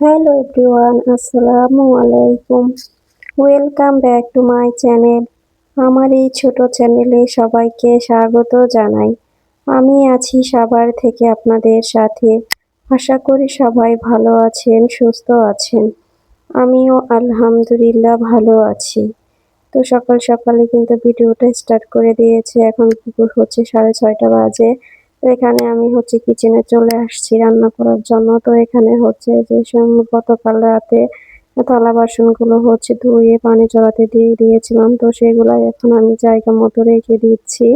Hello everyone আসসালামু আলাইকুম। Welcome back to my channel আমার এই ছোট চ্যানেলে সবাইকে স্বাগত জানাই। আমি আছি সবার থেকে আপনাদের সাথে। আশা করি সবাই ভালো আছেন, সুস্থ আছেন। আমিও আলহামদুলিল্লাহ ভালো আছি। তো সকাল সকালে কিন্তু ভিডিওটা স্টার্ট করে দিয়েছে। এখন দুপুর হচ্ছে সাড়ে ছয়টা বাজে। এখানে আমি হচ্ছে কিচেনে চলে আসছি রান্না করার জন্য। তো এখানে হচ্ছে যে গতকাল রাতে থালা বাসনগুলো হচ্ছে ধুয়ে পানি চড়াতে দিয়ে দিয়েছিলাম। তো সেগুলো এখন আমি জায়গা মতো রেখে দিচ্ছি।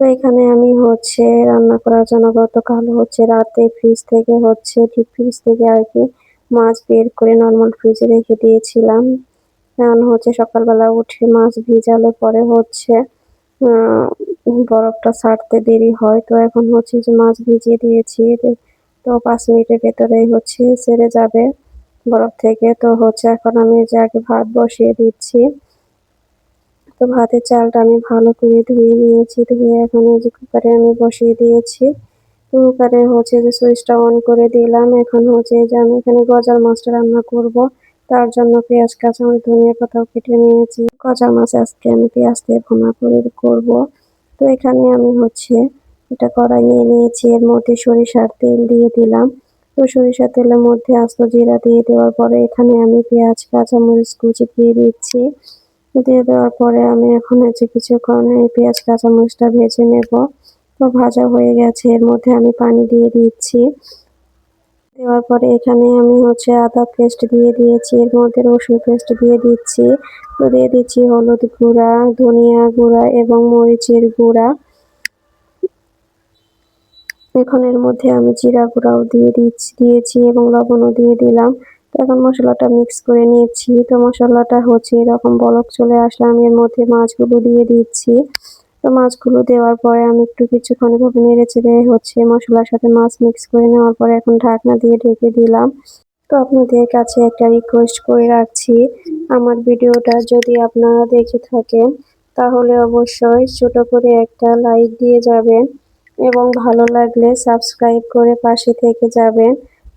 তো এখানে আমি হচ্ছে রান্না করার জন্য গতকাল হচ্ছে রাতে ফ্রিজ থেকে হচ্ছে ডিপ ফ্রিজ থেকে আর কি মাছ বের করে নর্মাল ফ্রিজে রেখে দিয়েছিলাম। কারণ হচ্ছে সকালবেলা উঠে মাছ ভিজালে পরে হচ্ছে বরফটা ছাড়তে দেরি হয়। তো এখন হচ্ছে যে মাছ ভিজিয়ে দিয়েছি। তো পাঁচ মিনিটের ভেতরেই হচ্ছে সেরে যাবে বরফ থেকে। তো হচ্ছে এখন আমি যে আগে ভাত বসিয়ে দিচ্ছি। তো ভাতের চালটা আমি ভালো করে ধুয়ে নিয়েছি। ধুয়ে এখন যে কুকারে আমি বসিয়ে দিয়েছি। তো কুকারে হচ্ছে যে সুইচটা অন করে দিলাম। এখন হচ্ছে যে আমি এখানে গজার মাছটা রান্না করব। তার জন্য পেঁয়াজ, কাঁচামরিচ, ধনিয়া পাতাও কেটে নিয়েছি। গজার মাছ আজকে আমি পেঁয়াজ দিয়ে ভুনা করে করব। তো এখানে আমি হচ্ছে এটা কড়াই নিয়ে নিয়েছি। এর মধ্যে সরিষার তেল দিয়ে দিলাম। তো সরিষার তেলের মধ্যে আস্ত জিরা দিয়ে দেওয়ার পরে এখানে আমি পেঁয়াজ, কাঁচামরিচ কুচি দিয়ে দিচ্ছি। দিয়ে দেওয়ার পরে আমি এখন হচ্ছে কিছুক্ষণ এই পেঁয়াজ, কাঁচামরিচটা ভেজে নেব। তো ভাজা হয়ে গেছে। এর মধ্যে আমি পানি দিয়ে দিচ্ছি। দেওয়ার পরে এখানে আমি হচ্ছে আদা পেস্ট দিয়ে দিয়েছি, এর মধ্যে রসুন পেস্ট দিয়ে দিচ্ছি। তো দিয়ে দিচ্ছি হলুদ গুঁড়া, ধনিয়া গুঁড়া এবং মরিচের গুঁড়া। এখন এর মধ্যে আমি জিরা গুঁড়াও দিয়ে দিচ্ছি, দিয়েছি এবং লবণও দিয়ে দিলাম। তো এখন মশলাটা মিক্স করে নিয়েছি। তো মশলাটা হচ্ছে এরকম বলক চলে আসলে আমি এর মধ্যে মাছগুলো দিয়ে দিচ্ছি। তো মাছগুলো দেওয়ার পরে আমি একটু কিছুক্ষণ এভাবে নেড়ে চেড়ে হচ্ছে মশলার সাথে মাছ মিক্স করে নেওয়ার পরে এখন ঢাকনা দিয়ে ঢেকে দিলাম। তো আপনাদের কাছে একটা রিকোয়েস্ট করে রাখছি। আমার ভিডিওটা যদি আপনারা দেখে থাকেন, তাহলে অবশ্যই ছোট করে একটা লাইক দিয়ে যাবেন এবং ভালো লাগলে সাবস্ক্রাইব করে পাশে থেকে যাবেন।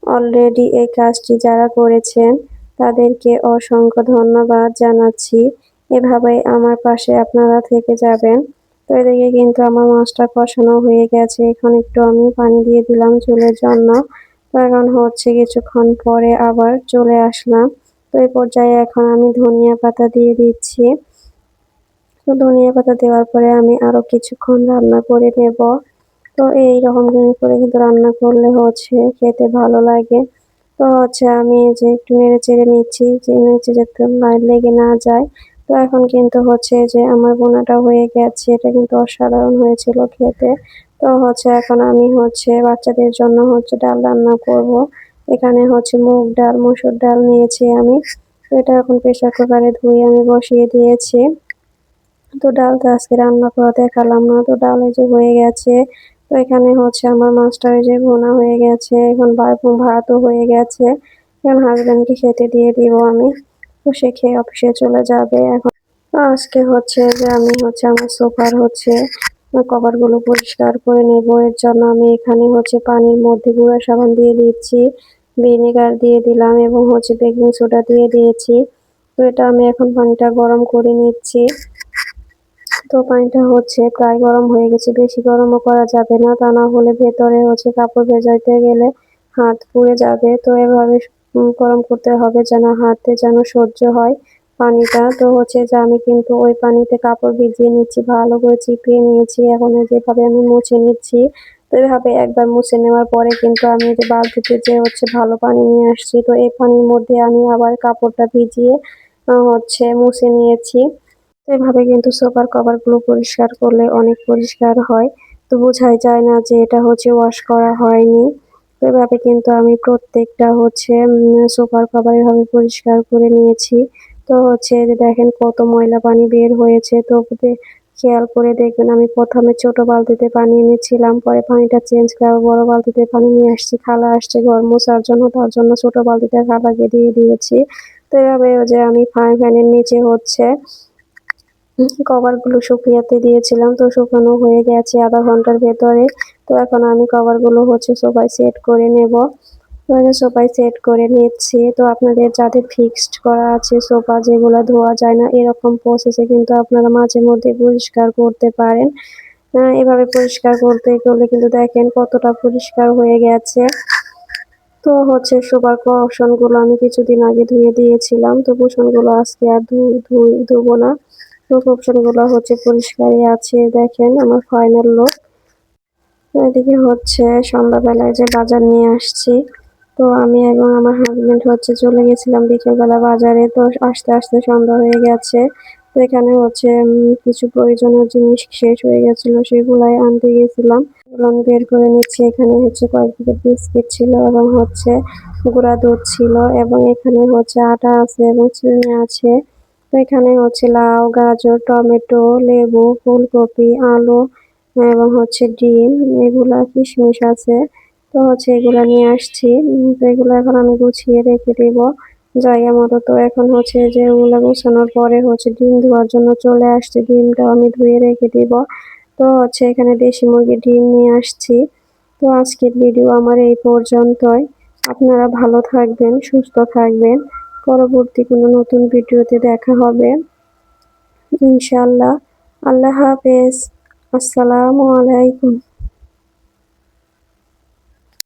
অলরেডি এই কাজটি যারা করেছেন, তাদেরকে অসংখ্য ধন্যবাদ জানাচ্ছি। এভাবেই আমার পাশে আপনারা থেকে যাবেন। তো এদিকে কিন্তু আমার মাছটা কষানো হয়ে গেছে। এখন একটু আমি পানি দিয়ে দিলাম চুলের জন্য। তো এখন হচ্ছে কিছুক্ষণ পরে আবার চলে আসলাম। তো এই পর্যায়ে এখন আমি ধনিয়া পাতা দিয়ে দিচ্ছি। তো ধনিয়া পাতা দেওয়ার পরে আমি আরও কিছুক্ষণ রান্না করে নেব। তো এই রকম করে কিন্তু রান্না করলে হচ্ছে খেতে ভালো লাগে। তো হচ্ছে আমি যে একটু নেড়ে চেড়ে নিচ্ছি, যে নিচে যাতে না- লেগে না যায়। তো এখন কিন্তু হচ্ছে যে আমার বোনাটা হয়ে গেছে, এটা কিন্তু অসাধারণ হয়েছিল খেতে। তো হচ্ছে এখন আমি হচ্ছে বাচ্চাদের জন্য হচ্ছে ডাল রান্না করব। এখানে হচ্ছে মুগ ডাল, মসুর ডাল নিয়েছি আমি। তো এটা এখন প্রেসার কুকারে ধুয়ে আমি বসিয়ে দিয়েছি। তো ডালটা আজকে রান্না করা দেখালাম না, তো ডাল এই যে হয়ে গেছে। তো এখানে হচ্ছে আমার মাছটা যে ভুনা হয়ে গেছে, এখন ভাতও হয়ে গেছে। এখন হাজবেন্ডকে খেতে দিয়ে দিব আমি। তো সে খেয়ে অফিসে চলে যাবে। এখন আজকে হচ্ছে যে আমি হচ্ছে আমার সোফার হচ্ছে কভারগুলো পরিষ্কার করে নেব। এর জন্য আমি এখানে হচ্ছে পানির মধ্যে গুঁড়া সাবান দিয়ে দিচ্ছি, ভিনেগার দিয়ে দিলাম এবং হচ্ছে বেকিং সোডা দিয়ে দিয়েছি। তো এটা আমি এখন পানিটা গরম করে নিচ্ছি। তো পানিটা হচ্ছে প্রায় গরম হয়ে গেছে, বেশি গরমও করা যাবে না। তা না হলে ভেতরে হচ্ছে কাপড় ভেজাইতে গেলে হাত পুড়ে যাবে। তো এভাবে গরম করতে হবে যেন হাতে যেন সহ্য হয়। পানিটা তো হচ্ছে যে আমি কিন্তু ওই পানিতে কাপড় ভিজিয়ে নিচ্ছি, ভালো করে চিপিয়ে নিয়েছি। এখন যেভাবে আমি মুছে নিচ্ছি, তো এভাবে একবার মুছে নেওয়ার পরে কিন্তু আমি যে বালতিতে যে হচ্ছে ভালো পানি নিয়ে আসছি, তো এই পানির মধ্যে আমি আবার কাপড়টা ভিজিয়ে হচ্ছে মুছে নিয়েছি। তো এভাবে কিন্তু সোফার কভারগুলো পরিষ্কার করলে অনেক পরিষ্কার হয়। তো বোঝাই যায় না যে এটা হচ্ছে ওয়াশ করা হয়নি। এভাবে কিন্তু আমি প্রত্যেকটা হচ্ছে সোফার কভার এভাবে পরিষ্কার করে নিয়েছি। তো হচ্ছে দেখেন কত ময়লা পানি বের হয়েছে। তো খেয়াল করে দেখবেন আমি প্রথমে ছোট বালতিতে পানি এনেছিলাম, পরে পানিটা চেঞ্জ করে বড় বালতিতে পানি নিয়ে আসছি। খালা আসছে ঘর মোছার জন্য, তার জন্য ছোট বালতিতে খালাকে দিয়ে দিয়েছি। তো এভাবে যে আমি ফ্যানের নিচে হচ্ছে কভারগুলো শুকিয়াতে দিয়েছিলাম। তো শুকানো হয়ে গেছে আধা ঘণ্টার ভেতরে। তো এখন আমি কভারগুলো হচ্ছে সবাই সেট করে নেব। মানে সোফায় সেট করে নিচ্ছি। তো আপনাদের যাদের ফিক্সড করা আছে সোফা যেগুলো ধোয়া যায় না এরকম প্রসেসে কিন্তু আপনারা মাঝে মধ্যে পরিষ্কার করতে পারেন। আহ, এভাবে পরিষ্কার করতে গেলে কিন্তু দেখেন কতটা পরিষ্কার হয়ে গেছে। তো হচ্ছে সোফার কুশনগুলো আমি কিছুদিন আগে ধুয়ে দিয়েছিলাম। তো কুশনগুলো আজকে আর ধুবো না। তো কুশনগুলো হচ্ছে পরিষ্কারই আছে। দেখেন আমার ফাইনাল লুক এদিকে হচ্ছে সন্ধ্যাবেলায় যে বাজার নিয়ে আসছি। তো আমি এবং আমার হাজবেন্ড হচ্ছে চলে গেছিলাম বিকেলবেলা বাজারে। তো আস্তে আস্তে সন্ধ্যা হয়ে গেছে। তো এখানে হচ্ছে কিছু প্রয়োজনীয় জিনিস শেষ হয়ে গেছিল সেগুলাই আনতে এগুলো আমি বের করে নিচ্ছি। এখানে হচ্ছে কয়েক বিস্কিট ছিল এবং হচ্ছে গুঁড়া দুধ ছিল এবং এখানে হচ্ছে আটা আছে এবং চিনি আছে। তো এখানে হচ্ছে লাউ, গাজর, টমেটো, লেবু, ফুলকপি, আলু এবং হচ্ছে ডিম, এগুলা কিশমিশ আছে। তো হচ্ছে এগুলা নিয়ে আসছি। তো এগুলো এখন আমি গুছিয়ে রেখে দেব। জায়গা মতো তো এখন হচ্ছে যে ওগুলা গুছানোর পরে হচ্ছে ডিম ধোয়ার জন্য চলে আসছে। ডিমটা আমি ধুয়ে রেখে দিব। তো হচ্ছে এখানে দেশি মুরগির ডিম নিয়ে আসছি। তো আজকের ভিডিও আমার এই পর্যন্তই। আপনারা ভালো থাকবেন, সুস্থ থাকবেন। পরবর্তী কোনো নতুন ভিডিওতে দেখা হবে। ইনশাল্লাহ আল্লাহ হাফেজ। আসসালামু আলাইকুম।